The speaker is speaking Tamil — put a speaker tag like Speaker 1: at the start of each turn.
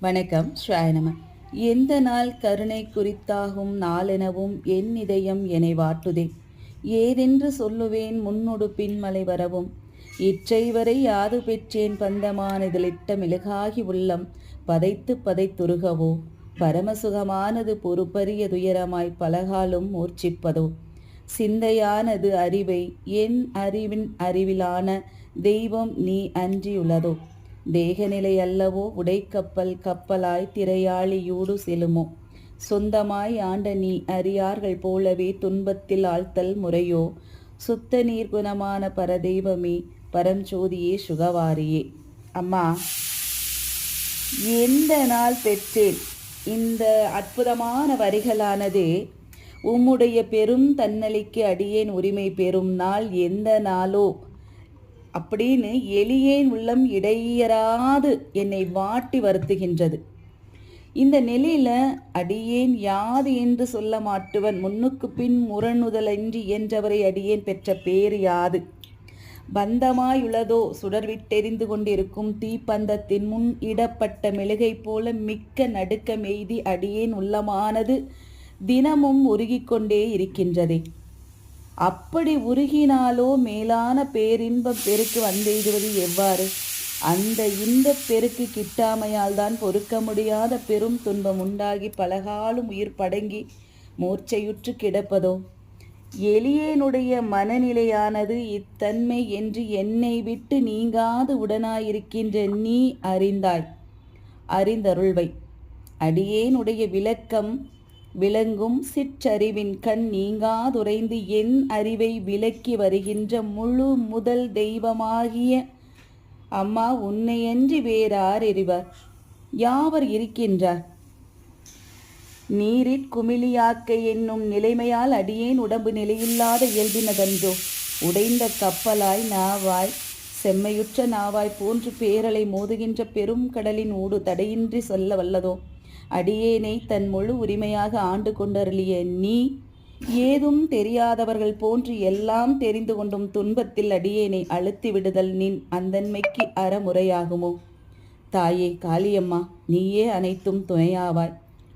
Speaker 1: வணக்கம் ஸ்ராயணம எந்த நாள் கருணை குறித்தாகும் நாளெனவும் என் இதயம் என்னை வாட்டுதே. ஏதென்று சொல்லுவேன் முன்னொடு பின்மலை வரவும். இற்றை வரை யாது பெற்றேன் பந்தமானதிலிட்ட மிளகாகி உள்ளம். பதைத்து பதைத்துருகவோ பரமசுகமானது பொறுப்பரிய துயரமாய் பலகாலும் மூர்ச்சிப்பதோ. சிந்தையானது அறிவை என் அறிவின் அறிவிலான தெய்வம் நீ அன்றியுள்ளதோ தேகநிலை அல்லவோ உடைக்கப்பல் கப்பலாய் திரையாழியூடு செலுமோ? சொந்தமாய் ஆண்ட நீ அறியார்கள் போலவே துன்பத்தில் ஆழ்த்தல் முறையோ? சுத்த நீர் குணமான பரதெய்வமே பரஞ்சோதியே சுகவாரியே. அம்மா எந்த நாள் பெற்றேன்? இந்த அற்புதமான வரிகளானது உம்முடைய பெரும் தன்னலிக்கு அடியேன் உரிமை பெறும் நாள் எந்த நாளோ? அப்படின்னு எளியேன் உள்ளம் இடையராது என்னை வாட்டி வருத்துகின்றது. இந்த நிலையில அடியேன் யாது என்று சொல்ல மாட்டுவன் முன்னுக்கு பின் முரணுதலின்றி என்றவரை அடியேன் பெற்ற பேர் யாது? பந்தமாயுள்ளதோ சுடர்விட்டெறிந்து கொண்டிருக்கும் தீப்பந்தத்தின் முன் இடப்பட்ட மெழுகை போல மிக்க நடுக்க மெய்தி அடியேன் உள்ளமானது தினமும் உருகிக்கொண்டே இருக்கின்றதே. அப்படி உருகினாலோ மேலான பேரின்பம் பெருக்கு வந்தெய்துவது எவ்வாறு? அந்த இந்த பெருக்கு கிட்டாமையால் தான் பொறுக்க முடியாத பெரும் துன்பம் உண்டாகி பலகாலும் உயிர் படங்கி மூர்ச்சையுற்று கிடப்பதோ? எளியேனுடைய மனநிலையானது இத்தன்மை என்று என்னை விட்டு நீங்காது உடனாயிருக்கின்ற நீ அறிந்தாய். அறிந்தருள்வை. அடியேனுடைய விளக்கம் விளங்கும் சிற்றறிவின் கண் நீங்காதுரைந்து என் அறிவை விளக்கி வருகின்ற முழு முதல் தெய்வமாகிய அம்மா உன்னையன்றி வேறார் எறிவர் யாவர் இருக்கின்றார்? நீரிற் குமிழியாக்கை என்னும் நிலைமையால் அடியேன் உடம்பு நிலையில்லாத இயல்பினதன்றோ? உடைந்த கப்பலாய் நாவாய் செம்மையுற்ற நாவாய் போன்று பேரலை மோதுகின்ற பெரும் கடலின் ஊடு தடையின்றி சொல்ல வல்லதோ? அடியேனை தன் முழு உரிமையாக ஆண்டு கொண்டருளிய நீ ஏதும் தெரியாதவர்கள் போன்று எல்லாம் தெரிந்து கொண்டும் துன்பத்தில் அடியேனை அழுத்தி விடுதல் நின் அந்தன்மைக்கு அறமுறையாகுமோ? தாயே காளியம்மா நீயே அனைத்தும் துணையாவாய்.